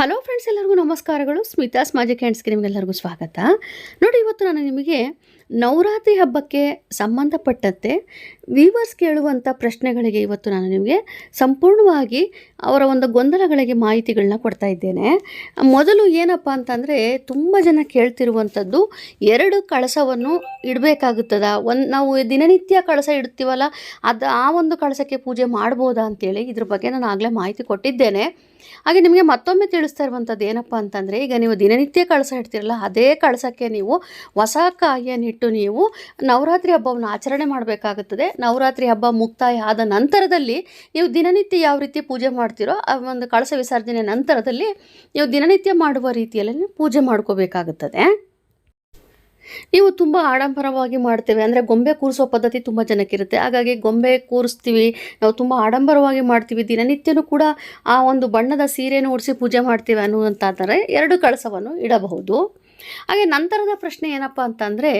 Hello friends ಎಲ್ಲರಿಗೂ ನಮಸ್ಕಾರಗಳು. Smitha's magic ಹ್ಯಾಂಡ್ಸ್ಗೆ ನಿಮಗೆಲ್ಲರಿಗೂ ಸ್ವಾಗತ. ನೋಡಿ ಇವತ್ತು ನಾನು ನಿಮಗೆ ನವರಾತ್ರಿ ಹಬ್ಬಕ್ಕೆ ಸಂಬಂಧಪಟ್ಟಂತೆ ವೀವರ್ಸ್ ಕೇಳುವಂಥ ಪ್ರಶ್ನೆಗಳಿಗೆ ಇವತ್ತು ನಾನು ನಿಮಗೆ ಸಂಪೂರ್ಣವಾಗಿ ಅವರ ಒಂದು ಗೊಂದಲಗಳಿಗೆ ಮಾಹಿತಿಗಳನ್ನ ಕೊಡ್ತಾ ಇದ್ದೇನೆ. ಮೊದಲು ಏನಪ್ಪ ಅಂತಂದರೆ ತುಂಬ ಜನ ಕೇಳ್ತಿರುವಂಥದ್ದು ಎರಡು ಕಳಸವನ್ನು ಇಡಬೇಕಾಗುತ್ತದ? ಒಂದು ನಾವು ದಿನನಿತ್ಯ ಕಳಸ ಇಡ್ತೀವಲ್ಲ ಅದು ಆ ಒಂದು ಕಳಸಕ್ಕೆ ಪೂಜೆ ಮಾಡ್ಬೋದಾ ಅಂತೇಳಿ ಇದ್ರ ಬಗ್ಗೆ ನಾನು ಆಗಲೇ ಮಾಹಿತಿ ಕೊಟ್ಟಿದ್ದೇನೆ. ಹಾಗೆ ನಿಮಗೆ ಮತ್ತೊಮ್ಮೆ ತಿಳಿಸ್ತಾ ಇರುವಂಥದ್ದು ಏನಪ್ಪ ಅಂತಂದರೆ ಈಗ ನೀವು ದಿನನಿತ್ಯ ಕಳಸ ಇಡ್ತೀರಲ್ಲ, ಅದೇ ಕಳಸಕ್ಕೆ ನೀವು ಹೊಸ ಕಾಯಿಯನ್ನಿಟ್ಟು ನೀವು ನವರಾತ್ರಿ ಹಬ್ಬವನ್ನು ಆಚರಣೆ ಮಾಡಬೇಕಾಗುತ್ತದೆ. ನವರಾತ್ರಿ ಹಬ್ಬ ಮುಕ್ತಾಯ ಆದ ನಂತರದಲ್ಲಿ ನೀವು ದಿನನಿತ್ಯ ಯಾವ ರೀತಿ ಪೂಜೆ ಮಾಡ್ತೀರೋ ಆ ಒಂದು ಕಳಸ ವಿಸರ್ಜನೆ ನಂತರದಲ್ಲಿ ನೀವು ದಿನನಿತ್ಯ ಮಾಡುವ ರೀತಿಯಲ್ಲಿ ಪೂಜೆ ಮಾಡ್ಕೋಬೇಕಾಗುತ್ತದೆ. ನೀವು ತುಂಬ ಆಡಂಬರವಾಗಿ ಮಾಡ್ತೇವೆ. ಅಂದರೆ ಗೊಂಬೆ ಕೂರಿಸೋ ಪದ್ಧತಿ ತುಂಬ ಜನಕ್ಕಿರುತ್ತೆ. ಹಾಗಾಗಿ ಗೊಂಬೆ ಕೂರಿಸ್ತೀವಿ. ನಾವು ತುಂಬ ಆಡಂಬರವಾಗಿ ಮಾಡ್ತೀವಿ. ದಿನನಿತ್ಯನೂ ಕೂಡ ಆ ಒಂದು ಬಣ್ಣದ ಸೀರೆಯನ್ನು ಉಡಿಸಿ ಪೂಜೆ ಮಾಡ್ತೀವಿ ಅನ್ನುವಂತಾದರೆ ಎರಡು ಕಳಸವನ್ನು ಇಡಬಹುದು. ಹಾಗೆ ನಂತರದ ಪ್ರಶ್ನೆ ಏನಪ್ಪ ಅಂತಂದರೆ,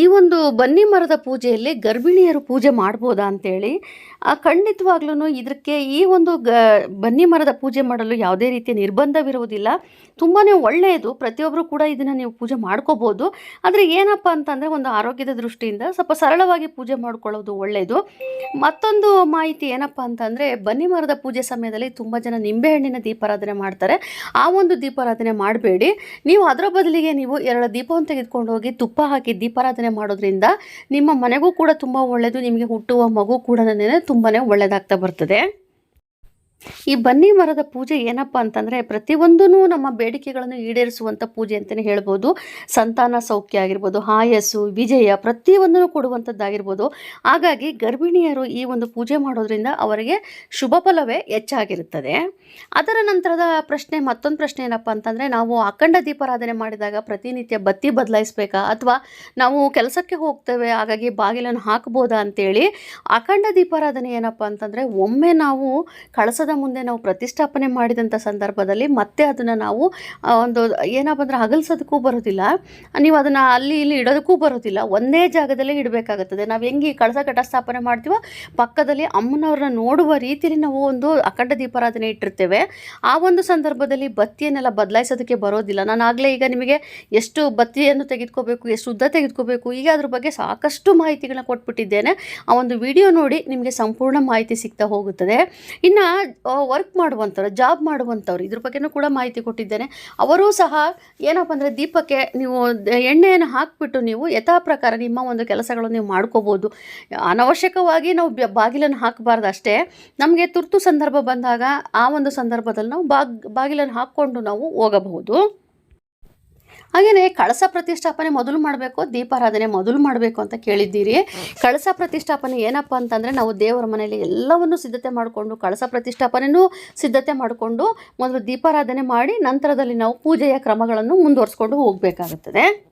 ಈ ಒಂದು ಬನ್ನಿ ಮರದ ಪೂಜೆಯಲ್ಲಿ ಗರ್ಭಿಣಿಯರು ಪೂಜೆ ಮಾಡ್ಬೋದಾ ಅಂತೇಳಿ ಖಂಡಿತವಾಗ್ಲೂ ಇದಕ್ಕೆ ಈ ಒಂದು ಗ, ಬನ್ನಿ ಮರದ ಪೂಜೆ ಮಾಡಲು ಯಾವುದೇ ರೀತಿಯ ನಿರ್ಬಂಧವಿರುವುದಿಲ್ಲ. ತುಂಬಾ ಒಳ್ಳೆಯದು ಪ್ರತಿಯೊಬ್ಬರು ಕೂಡ ಇದನ್ನು ನೀವು ಪೂಜೆ ಮಾಡ್ಕೋಬೋದು. ಆದರೆ ಏನಪ್ಪ ಅಂತಂದರೆ, ಒಂದು ಆರೋಗ್ಯದ ದೃಷ್ಟಿಯಿಂದ ಸ್ವಲ್ಪ ಸರಳವಾಗಿ ಪೂಜೆ ಮಾಡ್ಕೊಳ್ಳೋದು ಒಳ್ಳೆಯದು. ಮತ್ತೊಂದು ಮಾಹಿತಿ ಏನಪ್ಪ ಅಂತಂದರೆ, ಬನ್ನಿ ಮರದ ಪೂಜೆ ಸಮಯದಲ್ಲಿ ತುಂಬ ಜನ ನಿಂಬೆಹಣ್ಣಿನ ದೀಪಾರಾಧನೆ ಮಾಡ್ತಾರೆ. ಆ ಒಂದು ದೀಪಾರಾಧನೆ ಮಾಡಬೇಡಿ. ನೀವು ಅದರ ಬದಲಿಗೆ ನೀವು ಎರಡು ದೀಪವನ್ನು ತೆಗೆದುಕೊಂಡು ಹೋಗಿ ತುಪ್ಪ ಹಾಕಿ ದೀಪಾರಾಧನೆ ಮಾಡೋದ್ರಿಂದ ನಿಮ್ಮ ಮನೆಗೂ ಕೂಡ ತುಂಬ ಒಳ್ಳೆಯದು ನಿಮಗೆ ಹುಟ್ಟುವ ಮಗು ಕೂಡ ತುಂಬಾ ಒಳ್ಳೆಯದಾಗ್ತಾ ಬರ್ತದೆ. ಈ ಬನ್ನಿ ಮರದ ಪೂಜೆ ಏನಪ್ಪ ಅಂತಂದರೆ ಪ್ರತಿಯೊಂದೂ ನಮ್ಮ ಬೇಡಿಕೆಗಳನ್ನು ಈಡೇರಿಸುವಂಥ ಪೂಜೆ ಅಂತಲೇ ಹೇಳ್ಬೋದು. ಸಂತಾನ ಸೌಖ್ಯ ಆಗಿರ್ಬೋದು ಆಯಸ್ಸು ವಿಜಯ ಪ್ರತಿಯೊಂದನ್ನು ಕೊಡುವಂಥದ್ದಾಗಿರ್ಬೋದು ಹಾಗಾಗಿ ಗರ್ಭಿಣಿಯರು ಈ ಒಂದು ಪೂಜೆ ಮಾಡೋದ್ರಿಂದ ಅವರಿಗೆ ಶುಭ ಫಲವೇ ಹೆಚ್ಚಾಗಿರುತ್ತದೆ. ಅದರ ನಂತರದ ಪ್ರಶ್ನೆ, ಮತ್ತೊಂದು ಪ್ರಶ್ನೆ ಏನಪ್ಪ ಅಂತಂದರೆ ನಾವು ಅಖಂಡ ದೀಪಾರಾಧನೆ ಮಾಡಿದಾಗ ಪ್ರತಿನಿತ್ಯ ಬತ್ತಿ ಬದಲಾಯಿಸ್ಬೇಕಾ? ಅಥವಾ ನಾವು ಕೆಲಸಕ್ಕೆ ಹೋಗ್ತೇವೆ, ಹಾಗಾಗಿ ಬಾಗಿಲನ್ನು ಹಾಕ್ಬೋದಾ ಅಂತೇಳಿ ಅಖಂಡ ದೀಪಾರಾಧನೆ ಏನಪ್ಪ ಅಂತಂದರೆ ಒಮ್ಮೆ ನಾವು ಕಳಸದ ಮುಂದೆ ನಾವು ಪ್ರತಿಷ್ಠಾಪನೆ ಮಾಡಿದಂಥ ಸಂದರ್ಭದಲ್ಲಿ ಮತ್ತೆ ಅದನ್ನು ನಾವು ಒಂದು ಏನಪ್ಪ ಅಂದರೆ ಅಗಲ್ಸೋದಕ್ಕೂ ಬರೋದಿಲ್ಲ. ನೀವು ಅದನ್ನು ಅಲ್ಲಿ ಇಲ್ಲಿ ಇಡೋದಕ್ಕೂ ಬರೋದಿಲ್ಲ. ಒಂದೇ ಜಾಗದಲ್ಲೇ ಇಡಬೇಕಾಗುತ್ತದೆ. ನಾವು ಹೆಂಗೆ ಈ ಕಳಸ ಘಟಸ್ಥಾಪನೆ ಮಾಡ್ತೀವೋ, ಪಕ್ಕದಲ್ಲಿ ಅಮ್ಮನವ್ರನ್ನ ನೋಡುವ ರೀತಿಯಲ್ಲಿ ನಾವು ಒಂದು ಅಖಂಡ ದೀಪಾರಾಧನೆ ಇಟ್ಟಿರ್ತೇವೆ. ಆ ಒಂದು ಸಂದರ್ಭದಲ್ಲಿ ಬತ್ತಿಯನ್ನೆಲ್ಲ ಬದಲಾಯಿಸೋದಕ್ಕೆ ಬರೋದಿಲ್ಲ. ನಾನು ಆಗಲೇ ಈಗ ನಿಮಗೆ ಎಷ್ಟು ಬತ್ತಿಯನ್ನು ತೆಗೆದುಕೋಬೇಕು, ಎಷ್ಟು ಉದ್ದ ತೆಗೆದುಕೋಬೇಕು, ಈಗ ಅದ್ರ ಬಗ್ಗೆ ಸಾಕಷ್ಟು ಮಾಹಿತಿಗಳನ್ನ ಕೊಟ್ಬಿಟ್ಟಿದ್ದೇನೆ. ಆ ಒಂದು ವಿಡಿಯೋ ನೋಡಿ ನಿಮಗೆ ಸಂಪೂರ್ಣ ಮಾಹಿತಿ ಸಿಗ್ತಾ ಹೋಗುತ್ತದೆ. ಇನ್ನು ವರ್ಕ್ ಮಾಡುವಂಥವ್ರು ಜಾಬ್ ಮಾಡುವಂಥವ್ರು, ಇದ್ರ ಬಗ್ಗೆನೂ ಕೂಡ ಮಾಹಿತಿ ಕೊಟ್ಟಿದ್ದೇನೆ. ಅವರೂ ಸಹ ಏನಪ್ಪ ಅಂದರೆ ದೀಪಕ್ಕೆ ನೀವು ಎಣ್ಣೆಯನ್ನು ಹಾಕಿಬಿಟ್ಟು ನೀವು ಯಥಾ ಪ್ರಕಾರ ನಿಮ್ಮ ಒಂದು ಕೆಲಸಗಳನ್ನು ನೀವು ಮಾಡ್ಕೋಬೋದು. ಅನವಶ್ಯಕವಾಗಿ ನಾವು ಬಾಗಿಲನ್ನು ಹಾಕಬಾರ್ದು ಅಷ್ಟೇ. ನಮಗೆ ತುರ್ತು ಸಂದರ್ಭ ಬಂದಾಗ ಆ ಒಂದು ಸಂದರ್ಭದಲ್ಲಿ ನಾವು ಬಾಗ್, ಬಾಗಿಲನ್ನು ಹಾಕ್ಕೊಂಡು ನಾವು ಹೋಗಬಹುದು. ಹಾಗೆಯೇ ಕಳಸ ಪ್ರತಿಷ್ಠಾಪನೆ ಮೊದಲು ಮಾಡಬೇಕು, ದೀಪಾರಾಧನೆ ಮೊದಲು ಮಾಡಬೇಕು ಅಂತ ಕೇಳಿದ್ದೀರಿ. ಕಳಸ ಪ್ರತಿಷ್ಠಾಪನೆ ಏನಪ್ಪ ಅಂತಂದರೆ ನಾವು ದೇವರ ಮನೆಯಲ್ಲಿ ಎಲ್ಲವನ್ನು ಸಿದ್ಧತೆ ಮಾಡಿಕೊಂಡು, ಕಳಸ ಪ್ರತಿಷ್ಠಾಪನೆಯೂ ಸಿದ್ಧತೆ ಮಾಡಿಕೊಂಡು, ಮೊದಲು ದೀಪಾರಾಧನೆ ಮಾಡಿ, ನಂತರದಲ್ಲಿ ನಾವು ಪೂಜೆಯ ಕ್ರಮಗಳನ್ನು ಮುಂದುವರಿಸ್ಕೊಂಡು ಹೋಗಬೇಕಾಗುತ್ತದೆ.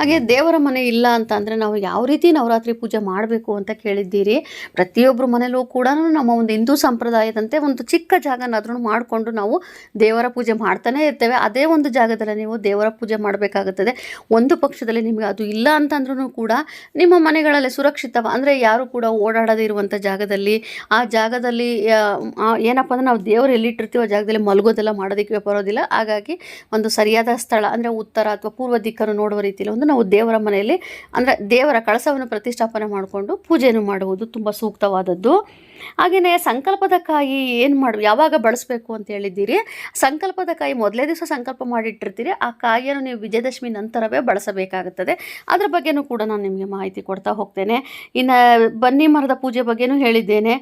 ಹಾಗೆ ದೇವರ ಮನೆ ಇಲ್ಲ ಅಂತ ಅಂದರೆ ನಾವು ಯಾವ ರೀತಿ ನವರಾತ್ರಿ ಪೂಜೆ ಮಾಡಬೇಕು ಅಂತ ಕೇಳಿದ್ದೀರಿ. ಪ್ರತಿಯೊಬ್ಬರ ಮನೆಯಲ್ಲೂ ಕೂಡ ನಮ್ಮ ಒಂದು ಹಿಂದೂ ಸಂಪ್ರದಾಯದಂತೆ ಒಂದು ಚಿಕ್ಕ ಜಾಗನಾದ್ರೂ ಮಾಡಿಕೊಂಡು ನಾವು ದೇವರ ಪೂಜೆ ಮಾಡ್ತಾನೆ ಇರ್ತೇವೆ. ಅದೇ ಒಂದು ಜಾಗದಲ್ಲಿ ನೀವು ದೇವರ ಪೂಜೆ ಮಾಡಬೇಕಾಗುತ್ತದೆ. ಒಂದು ಪಕ್ಷದಲ್ಲಿ ನಿಮಗೆ ಅದು ಇಲ್ಲ ಅಂತಂದ್ರೂ ಕೂಡ ನಿಮ್ಮ ಮನೆಗಳಲ್ಲಿ ಸುರಕ್ಷಿತ ಅಂದರೆ ಯಾರು ಕೂಡ ಓಡಾಡದೇ ಇರುವಂಥ ಜಾಗದಲ್ಲಿ, ಆ ಜಾಗದಲ್ಲಿ ಏನಪ್ಪ ಅಂದರೆ ನಾವು ದೇವರು ಎಲ್ಲಿಟ್ಟಿರ್ತೀವೋ ಆ ಜಾಗದಲ್ಲಿ ಮಲಗೋದೆಲ್ಲ ಮಾಡೋದಕ್ಕೆ ಬರೋದಿಲ್ಲ. ಹಾಗಾಗಿ ಒಂದು ಸರಿಯಾದ ಸ್ಥಳ, ಅಂದರೆ ಉತ್ತರ ಅಥವಾ ಪೂರ್ವ ದಿಕ್ಕನ್ನು ನೋಡುವ ರೀತಿಯಲ್ಲಿ ಒಂದು ನಾವು ದೇವರ ಮನೆಯಲ್ಲಿ ಅಂದರೆ ದೇವರ ಕಳಸವನ್ನು ಪ್ರತಿಷ್ಠಾಪನೆ ಮಾಡಿಕೊಂಡು ಪೂಜೆಯನ್ನು ಮಾಡುವುದು ತುಂಬ ಸೂಕ್ತವಾದದ್ದು. ಹಾಗೆಯೇ ಸಂಕಲ್ಪದ ಕಾಯಿ ಏನು ಮಾಡು, ಯಾವಾಗ ಬಳಸಬೇಕು ಅಂತ ಹೇಳಿದ್ದೀರಿ? ಸಂಕಲ್ಪದ ಕಾಯಿ ಮೊದಲೇ ದಿವಸ ಸಂಕಲ್ಪ ಮಾಡಿಟ್ಟಿರ್ತೀರಿ, ಆ ಕಾಯಿಯನ್ನು ನೀವು ವಿಜಯದಶಮಿ ನಂತರವೇ ಬಳಸಬೇಕಾಗುತ್ತದೆ. ಅದ್ರ ಬಗ್ಗೆನೂ ಕೂಡ ನಾನು ನಿಮಗೆ ಮಾಹಿತಿ ಕೊಡ್ತಾ ಹೋಗ್ತೇನೆ. ಇನ್ನು ಬನ್ನಿ ಮರದ ಪೂಜೆ ಬಗ್ಗೆನೂ ಹೇಳಿದ್ದೇನೆ.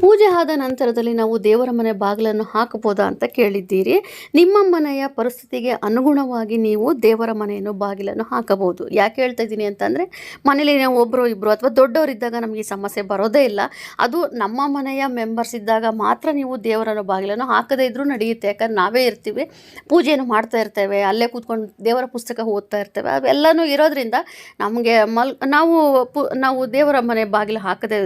ಪೂಜೆ ಆದ ನಂತರದಲ್ಲಿ ನಾವು ದೇವರ ಮನೆ ಬಾಗಿಲನ್ನು ಹಾಕಬೋದಾ ಅಂತ ಕೇಳಿದ್ದೀರಿ. ನಿಮ್ಮ ಮನೆಯ ಪರಿಸ್ಥಿತಿಗೆ ಅನುಗುಣವಾಗಿ ನೀವು ದೇವರ ಮನೆಯನ್ನು ಬಾಗಿಲನ್ನು ಹಾಕಬಹುದು. ಯಾಕೆ ಹೇಳ್ತಾ ಇದ್ದೀನಿ ಅಂತಂದರೆ ಮನೇಲಿ ನಾವು ಒಬ್ಬರು ಇಬ್ಬರು ಅಥವಾ ದೊಡ್ಡವರಿದ್ದಾಗ ನಮಗೆ ಸಮಸ್ಯೆ ಬರೋದೇ ಇಲ್ಲ. ಅದು ನಮ್ಮ ಮನೆಯ ಮೆಂಬರ್ಸ್ ಇದ್ದಾಗ ಮಾತ್ರ ನೀವು ದೇವರನ್ನು ಬಾಗಿಲನ್ನು ಹಾಕದೇ ಇದ್ರೂ ನಡೆಯುತ್ತೆ. ಯಾಕಂದ್ರೆ ನಾವೇ ಇರ್ತೀವಿ, ಪೂಜೆಯನ್ನು ಮಾಡ್ತಾ ಇರ್ತೇವೆ, ಅಲ್ಲೇ ಕೂತ್ಕೊಂಡು ದೇವರ ಪುಸ್ತಕ ಓದ್ತಾ ಇರ್ತೇವೆ. ಅವೆಲ್ಲನೂ ಇರೋದ್ರಿಂದ ನಮಗೆ ಮಲ್, ನಾವು ಪು, ನಾವು ದೇವರ ಮನೆ ಬಾಗಿಲು ಹಾಕದೆ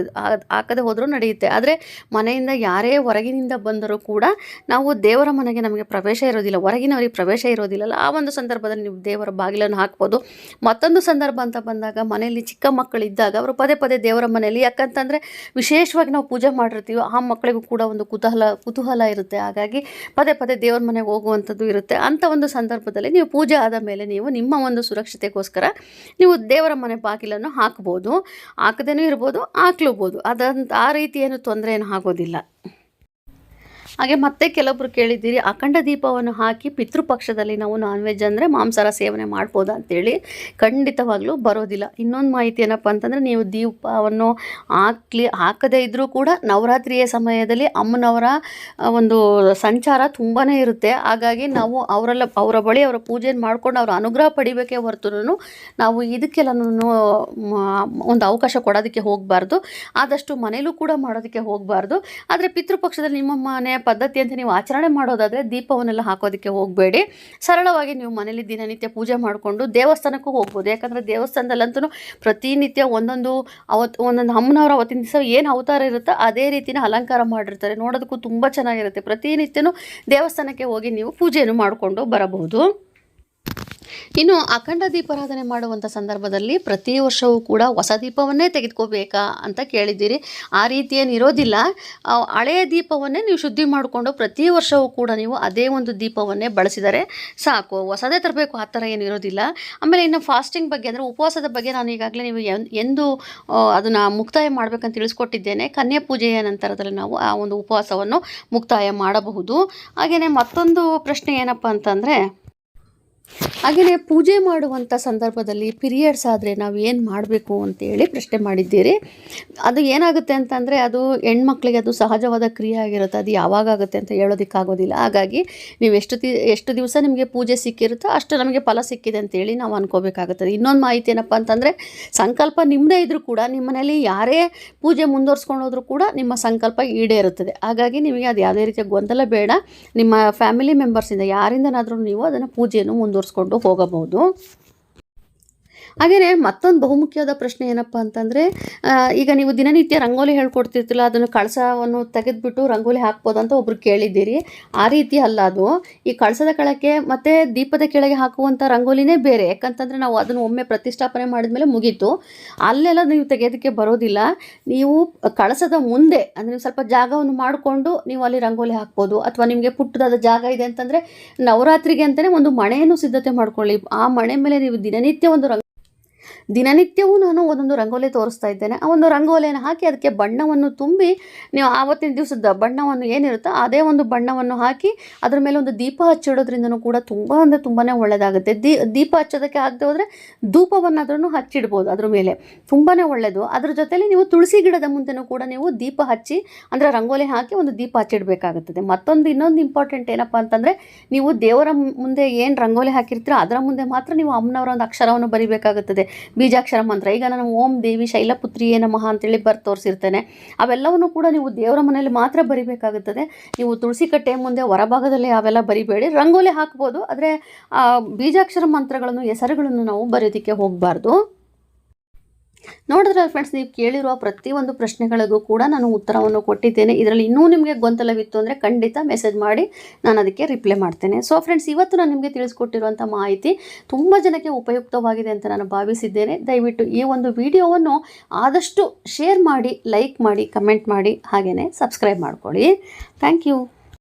ಹಾಕದೆ ಹೋದರೂ ನಡೆಯುತ್ತೆ. ಆದರೆ ಮನೆಯಿಂದ ಯಾರೇ ಹೊರಗಿನಿಂದ ಬಂದರೂ ಕೂಡ ನಾವು ದೇವರ ಮನೆಗೆ ನಮಗೆ ಪ್ರವೇಶ ಇರೋದಿಲ್ಲ, ಹೊರಗಿನವರಿಗೆ ಪ್ರವೇಶ ಇರೋದಿಲ್ಲಲ್ಲ. ಆ ಒಂದು ಸಂದರ್ಭದಲ್ಲಿ ನೀವು ದೇವರ ಬಾಗಿಲನ್ನು ಹಾಕ್ಬೋದು. ಮತ್ತೊಂದು ಸಂದರ್ಭ ಅಂತ ಬಂದಾಗ ಮನೆಯಲ್ಲಿ ಚಿಕ್ಕ ಮಕ್ಕಳಿದ್ದಾಗ ಅವರು ಪದೇ ಪದೇ ದೇವರ ಮನೆಯಲ್ಲಿ ಯಾಕಂತಂದರೆ ವಿಶೇಷವಾಗಿ ನಾವು ಪೂಜೆ ಮಾಡಿರ್ತೀವಿ ಆ ಮಕ್ಕಳಿಗೂ ಕೂಡ ಒಂದು ಕುತೂಹಲ ಕುತೂಹಲ ಇರುತ್ತೆ. ಹಾಗಾಗಿ ಪದೇ ಪದೇ ದೇವರ ಮನೆಗೆ ಹೋಗುವಂಥದ್ದು ಇರುತ್ತೆ. ಅಂಥ ಒಂದು ಸಂದರ್ಭದಲ್ಲಿ ನೀವು ಪೂಜೆ ಆದ ಮೇಲೆ ನೀವು ನಿಮ್ಮ ಒಂದು ಸುರಕ್ಷತೆಗೋಸ್ಕರ ನೀವು ದೇವರ ಮನೆ ಬಾಗಿಲನ್ನು ಹಾಕ್ಬೋದು. ಹಾಕದೇನೂ ಇರ್ಬೋದು, ಹಾಕ್ಲೂಬೋದು. ಅದಂತ ಆ ರೀತಿ ಏನು ತೊಂದರೆ ಏನು ಆಗೋದಿಲ್ಲ. ಹಾಗೆ ಮತ್ತೆ ಕೆಲವೊಬ್ರು ಕೇಳಿದ್ದೀರಿ, ಅಖಂಡ ದೀಪವನ್ನು ಹಾಕಿ ಪಿತೃಪಕ್ಷದಲ್ಲಿ ನಾವು ನಾನ್ ವೆಜ್ ಅಂದರೆ ಮಾಂಸಾರ ಸೇವನೆ ಮಾಡ್ಬೋದಾ ಅಂತೇಳಿ ಖಂಡಿತವಾಗ್ಲೂ ಬರೋದಿಲ್ಲ. ಇನ್ನೊಂದು ಮಾಹಿತಿ ಏನಪ್ಪ ಅಂತಂದರೆ ನೀವು ದೀಪವನ್ನು ಹಾಕ್ಲಿ, ಹಾಕದೇ ಇದ್ದರೂ ಕೂಡ ನವರಾತ್ರಿಯ ಸಮಯದಲ್ಲಿ ಅಮ್ಮನವರ ಒಂದು ಸಂಚಾರ ತುಂಬಾ ಇರುತ್ತೆ. ಹಾಗಾಗಿ ನಾವು ಅವರೆಲ್ಲ, ಅವರ ಬಳಿ ಅವರ ಪೂಜೆ ಮಾಡ್ಕೊಂಡು ಅವರ ಅನುಗ್ರಹ ಪಡಿಬೇಕೇ ಹೊರತು ನಾವು ಇದಕ್ಕೆಲ್ಲ ಒಂದು ಅವಕಾಶ ಕೊಡೋದಕ್ಕೆ ಹೋಗಬಾರ್ದು. ಆದಷ್ಟು ಮನೇಲೂ ಕೂಡ ಮಾಡೋದಕ್ಕೆ ಹೋಗಬಾರ್ದು. ಆದರೆ ಪಿತೃಪಕ್ಷದಲ್ಲಿ ನಿಮ್ಮ ಮನೆ ಪದ್ಧತಿ ಅಂತ ನೀವು ಆಚರಣೆ ಮಾಡೋದಾದರೆ ದೀಪವನ್ನೆಲ್ಲ ಹಾಕೋದಕ್ಕೆ ಹೋಗಬೇಡಿ. ಸರಳವಾಗಿ ನೀವು ಮನೇಲಿ ದಿನನಿತ್ಯ ಪೂಜೆ ಮಾಡಿಕೊಂಡು ದೇವಸ್ಥಾನಕ್ಕೂ ಹೋಗ್ಬೋದು. ಯಾಕಂದರೆ ದೇವಸ್ಥಾನದಲ್ಲಂತೂ ಪ್ರತಿನಿತ್ಯ ಒಂದೊಂದು ಅವತ್ತು ಒಂದೊಂದು ಅಮ್ಮನವರ ಅವತ್ತಿನ ದಿವಸ ಏನು ಅವತಾರ ಇರುತ್ತೋ ಅದೇ ರೀತಿನ ಅಲಂಕಾರ ಮಾಡಿರ್ತಾರೆ. ನೋಡೋದಕ್ಕೂ ತುಂಬ ಚೆನ್ನಾಗಿರುತ್ತೆ. ಪ್ರತಿನಿತ್ಯನೂ ದೇವಸ್ಥಾನಕ್ಕೆ ಹೋಗಿ ನೀವು ಪೂಜೆಯನ್ನು ಮಾಡಿಕೊಂಡು ಬರಬಹುದು. ಇನ್ನು ಅಖಂಡ ದೀಪಾರಾಧನೆ ಮಾಡುವಂಥ ಸಂದರ್ಭದಲ್ಲಿ ಪ್ರತಿ ವರ್ಷವೂ ಕೂಡ ಹೊಸ ದೀಪವನ್ನೇ ತೆಗೆದುಕೋಬೇಕಾ ಅಂತ ಕೇಳಿದ್ದೀರಿ. ಆ ರೀತಿ ಇರೋದಿಲ್ಲ. ಹಳೆಯ ದೀಪವನ್ನೇ ನೀವು ಶುದ್ಧಿ ಮಾಡಿಕೊಂಡು ಪ್ರತಿ ವರ್ಷವೂ ಕೂಡ ನೀವು ಅದೇ ಒಂದು ದೀಪವನ್ನೇ ಬಳಸಿದರೆ ಸಾಕು. ಹೊಸದೇ ತರಬೇಕು, ಆ ಥರ ಏನು ಇರೋದಿಲ್ಲ. ಆಮೇಲೆ ಇನ್ನು ಫಾಸ್ಟಿಂಗ್ ಬಗ್ಗೆ ಅಂದರೆ ಉಪವಾಸದ ಬಗ್ಗೆ ನಾನು ಈಗಾಗಲೇ ನೀವು ಎಂದು ಅದನ್ನು ಮುಕ್ತಾಯ ಮಾಡಬೇಕಂತ ತಿಳಿಸ್ಕೊಟ್ಟಿದ್ದೇನೆ. ಕನ್ಯಾ ಪೂಜೆಯ ನಂತರದಲ್ಲಿ ನಾವು ಆ ಒಂದು ಉಪವಾಸವನ್ನು ಮುಕ್ತಾಯ ಮಾಡಬಹುದು. ಹಾಗೆಯೇ ಮತ್ತೊಂದು ಪ್ರಶ್ನೆ ಏನಪ್ಪ ಅಂತಂದರೆ ಹಾಗೆಯೇ ಪೂಜೆ ಮಾಡುವಂಥ ಸಂದರ್ಭದಲ್ಲಿ ಪಿರಿಯಡ್ಸ್ ಆದರೆ ನಾವು ಏನು ಮಾಡಬೇಕು ಅಂತೇಳಿ ಪ್ರಶ್ನೆ ಮಾಡಿದ್ದೀರಿ. ಅದು ಏನಾಗುತ್ತೆ ಅಂತಂದರೆ ಅದು ಹೆಣ್ಮಕ್ಳಿಗೆ ಅದು ಸಹಜವಾದ ಕ್ರಿಯೆ ಆಗಿರುತ್ತೆ. ಅದು ಯಾವಾಗ ಆಗುತ್ತೆ ಅಂತ ಹೇಳೋದಕ್ಕಾಗೋದಿಲ್ಲ. ಹಾಗಾಗಿ ನೀವು ಎಷ್ಟು ದಿ ಎಷ್ಟು ದಿವಸ ನಿಮಗೆ ಪೂಜೆ ಸಿಕ್ಕಿರುತ್ತೋ ಅಷ್ಟು ನಮಗೆ ಫಲ ಸಿಕ್ಕಿದೆ ಅಂತೇಳಿ ನಾವು ಅನ್ಕೋಬೇಕಾಗುತ್ತದೆ ಇನ್ನೊಂದು ಮಾಹಿತಿ ಏನಪ್ಪ ಅಂತಂದರೆ ಸಂಕಲ್ಪ ನಿಮ್ಮದೇ ಇದ್ದರೂ ಕೂಡ ನಿಮ್ಮ ಮನೇಲಿ ಯಾರೇ ಪೂಜೆ ಮುಂದುವರ್ಸ್ಕೊಂಡು ಹೋದ್ರೂ ಕೂಡ ನಿಮ್ಮ ಸಂಕಲ್ಪ ಈಡೇರುತ್ತದೆ. ಹಾಗಾಗಿ ನಿಮಗೆ ಅದು ಯಾವುದೇ ರೀತಿಯ ಗೊಂದಲ ಬೇಡ. ನಿಮ್ಮ ಫ್ಯಾಮಿಲಿ ಮೆಂಬರ್ಸಿಂದ ಯಾರಿಂದನಾದರೂ ನೀವು ಅದನ್ನು ಪೂಜೆಯನ್ನು ಮುಂದುವರಿಸ್ಕೊಂಡು ಹೋಗಬಹುದು. ಹಾಗೆಯೇ ಮತ್ತೊಂದು ಬಹುಮುಖ್ಯವಾದ ಪ್ರಶ್ನೆ ಏನಪ್ಪ ಅಂತಂದರೆ ಈಗ ನೀವು ದಿನನಿತ್ಯ ರಂಗೋಲಿ ಹೇಳ್ಕೊಡ್ತಿರ್ತಿಲ್ಲ ಅದನ್ನು ಕಳಸವನ್ನು ತೆಗೆದುಬಿಟ್ಟು ರಂಗೋಲಿ ಹಾಕ್ಬೋದು ಅಂತ ಒಬ್ರು ಕೇಳಿದ್ದೀರಿ. ಆ ರೀತಿ ಅಲ್ಲ ಅದು. ಈ ಕಳಸದ ಕೆಳಗೆ ಮತ್ತು ದೀಪದ ಕೆಳಗೆ ಹಾಕುವಂಥ ರಂಗೋಲಿನೇ ಬೇರೆ. ಯಾಕಂತಂದರೆ ನಾವು ಅದನ್ನು ಒಮ್ಮೆ ಪ್ರತಿಷ್ಠಾಪನೆ ಮಾಡಿದ್ಮೇಲೆ ಮುಗೀತು. ಅಲ್ಲೆಲ್ಲ ನೀವು ತೆಗೆಯೋದಕ್ಕೆ ಬರೋದಿಲ್ಲ. ನೀವು ಕಳಸದ ಮುಂದೆ, ಅಂದರೆ ನೀವು ಸ್ವಲ್ಪ ಜಾಗವನ್ನು ಮಾಡಿಕೊಂಡು ನೀವು ಅಲ್ಲಿ ರಂಗೋಲಿ ಹಾಕ್ಬೋದು. ಅಥವಾ ನಿಮಗೆ ಪುಟ್ಟದಾದ ಜಾಗ ಇದೆ ಅಂತಂದರೆ ನವರಾತ್ರಿಗೆ ಅಂತಲೇ ಒಂದು ಮಣೆಯನ್ನು ಸಿದ್ಧತೆ ಮಾಡ್ಕೊಳ್ಳಿ. ಆ ಮಣೆ ಮೇಲೆ ನೀವು ದಿನನಿತ್ಯ ಒಂದು ದಿನನಿತ್ಯವೂ ನಾನು ಒಂದೊಂದು ರಂಗೋಲಿ ತೋರಿಸ್ತಾ ಇದ್ದೇನೆ. ಆ ಒಂದು ರಂಗೋಲಿಯನ್ನು ಹಾಕಿ ಅದಕ್ಕೆ ಬಣ್ಣವನ್ನು ತುಂಬಿ, ನೀವು ಆವತ್ತಿನ ದಿವಸದ ಬಣ್ಣವನ್ನು ಏನಿರುತ್ತೋ ಅದೇ ಒಂದು ಬಣ್ಣವನ್ನು ಹಾಕಿ ಅದ್ರ ಮೇಲೆ ಒಂದು ದೀಪ ಹಚ್ಚಿಡೋದ್ರಿಂದನೂ ಕೂಡ ತುಂಬ ಅಂದರೆ ತುಂಬಾ ಒಳ್ಳೆಯದಾಗುತ್ತೆ ದೀ, ದೀಪ ಹಚ್ಚೋದಕ್ಕೆ ಆಗದೆ ಹೋದರೆ ಧೂಪವನ್ನಾದ್ರೂ ಹಚ್ಚಿಡ್ಬೋದು ಅದ್ರ ಮೇಲೆ. ತುಂಬಾ ಒಳ್ಳೆಯದು ಅದ್ರ ಜೊತೆಲಿ ನೀವು ತುಳಸಿ ಗಿಡದ ಮುಂದೆನೂ ಕೂಡ ನೀವು ದೀಪ ಹಚ್ಚಿ, ಅಂದರೆ ರಂಗೋಲಿ ಹಾಕಿ ಒಂದು ದೀಪ ಹಚ್ಚಿಡಬೇಕಾಗುತ್ತದೆ. ಮತ್ತೊಂದು ಇನ್ನೊಂದು ಇಂಪಾರ್ಟೆಂಟ್ ಏನಪ್ಪ ಅಂತಂದರೆ, ನೀವು ದೇವರ ಮುಂದೆ ಏನು ರಂಗೋಲಿ ಹಾಕಿರ್ತೀರೋ ಅದರ ಮುಂದೆ ಮಾತ್ರ ನೀವು ಅಮ್ಮನವರ ಒಂದು ಅಕ್ಷರವನ್ನು ಬರಿಬೇಕಾಗುತ್ತದೆ. ಬೀಜಾಕ್ಷರ ಮಂತ್ರ. ಈಗ ನಾನು ಓಂ ದೇವಿ ಶೈಲಪುತ್ರಿಯೇ ನಮಃ ಅಂತೇಳಿ ಬರ್ ತೋರಿಸಿರ್ತೇನೆ. ಅವೆಲ್ಲವನ್ನು ಕೂಡ ನೀವು ದೇವರ ಮನೆಯಲ್ಲಿ ಮಾತ್ರ ಬರಿಬೇಕಾಗುತ್ತದೆ. ನೀವು ತುಳಸಿ ಕಟ್ಟೆ ಮುಂದೆ ಹೊರಭಾಗದಲ್ಲಿ ಅವೆಲ್ಲ ಬರಿಬೇಡಿ. ರಂಗೋಲಿ ಹಾಕ್ಬೋದು, ಆದರೆ ಬೀಜಾಕ್ಷರ ಮಂತ್ರಗಳನ್ನು, ಹೆಸರುಗಳನ್ನು ನಾವು ಬರೆಯೋದಕ್ಕೆ ಹೋಗಬಾರ್ದು. ನೋಡಿದ್ರೆ ಫ್ರೆಂಡ್ಸ್ ನೀವು ಕೇಳಿರುವ ಪ್ರತಿಯೊಂದು ಪ್ರಶ್ನೆಗಳಿಗೂ ಕೂಡ ನಾನು ಉತ್ತರವನ್ನು ಕೊಟ್ಟಿದ್ದೇನೆ. ಇದರಲ್ಲಿ ಇನ್ನೂ ನಿಮಗೆ ಗೊಂದಲವಿತ್ತು ಅಂದರೆ ಖಂಡಿತ ಮೆಸೇಜ್ ಮಾಡಿ ನಾನು ಅದಕ್ಕೆ ರಿಪ್ಲೈ ಮಾಡ್ತೇನೆ. ಸೊ ಫ್ರೆಂಡ್ಸ್ ಇವತ್ತು ನಾನು ನಿಮಗೆ ತಿಳಿಸ್ಕೊಟ್ಟಿರುವಂಥ ಮಾಹಿತಿ ತುಂಬ ಜನಕ್ಕೆ ಉಪಯುಕ್ತವಾಗಿದೆ ಅಂತ ನಾನು ಭಾವಿಸಿದ್ದೇನೆ. ದಯವಿಟ್ಟು ಈ ಒಂದು ವಿಡಿಯೋವನ್ನು ಆದಷ್ಟು ಶೇರ್ ಮಾಡಿ ಲೈಕ್ ಮಾಡಿ ಕಮೆಂಟ್ ಮಾಡಿ ಹಾಗೆಯೇ ಸಬ್ಸ್ಕ್ರೈಬ್ ಮಾಡ್ಕೊಳ್ಳಿ. Thank you